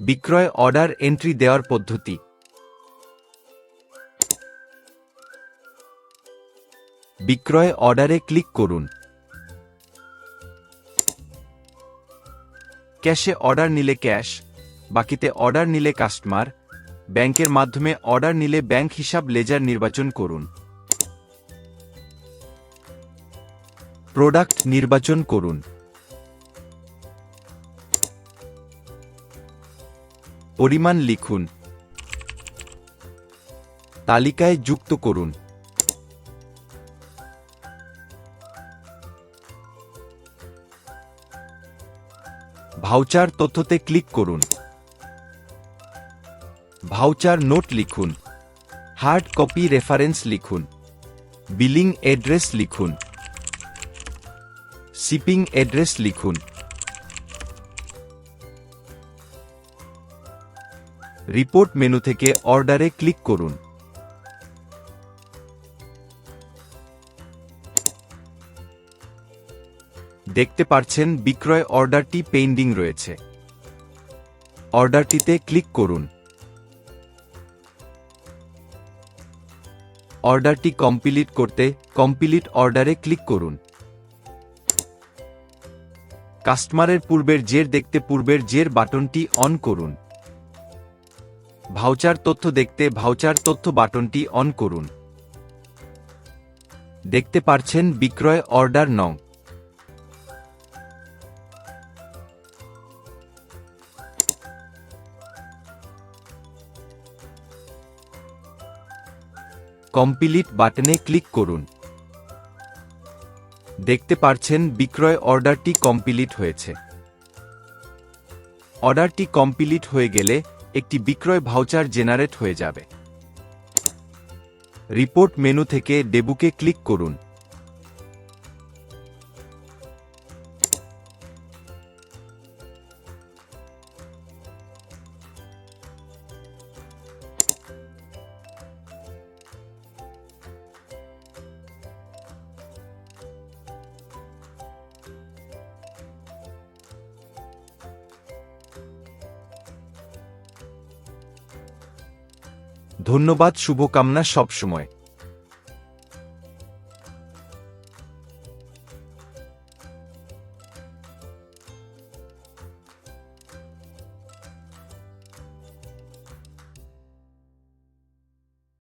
বিক্রয় order entry দেওয়ার পদ্ধতি। বিক্রয় অর্ডারে ক্লিক করুন। ক্যাশে অর্ডার নিলে ক্যাশ, বাকিতে অর্ডার নিলে কাস্টমার, ব্যাংকের মাধ্যমে অর্ডার নিলে ব্যাংক হিসাব লেজার নির্বাচন করুন। প্রোডাক্ট নির্বাচন করুন। পরিমাণ লিখুন। তালিকায় যুক্ত করুন। ভাউচার তথ্যতে ক্লিক করুন। ভাউচার নোট লিখুন। হার্ড কপি রেফারেন্স লিখুন। বিলিং অ্যাড্রেস লিখুন। শিপিং অ্যাড্রেস লিখুন। রিপোর্ট মেনু থেকে অর্ডারে ক্লিক করুন। দেখতে পারছেন বিক্রয় অর্ডারটি পেন্ডিং রয়েছে। অর্ডারটিতে ক্লিক করুন। অর্ডারটি কমপ্লিট করতে কমপ্লিট অর্ডারে ক্লিক করুন। কাস্টমারের পূর্বের জের দেখতে পূর্বের জের বাটনটি অন করুন। ভাউচার তথ্য দেখতে ভাউচার তথ্য বাটনটি অন করুন। দেখতে পারছেন বিক্রয় অর্ডার নং। কমপ্লিট বাটনে ক্লিক করুন। দেখতে পারছেন বিক্রয় অর্ডারটি কমপ্লিট হয়েছে। অর্ডারটি কমপ্লিট হয়ে গেলে একটি বিক্রয় ভাউচার জেনারেট হয়ে যাবে। রিপোর্ট মেনু থেকে ডেবুকে ক্লিক করুন। ধন্যবাদ শুভকামনা সবসময়।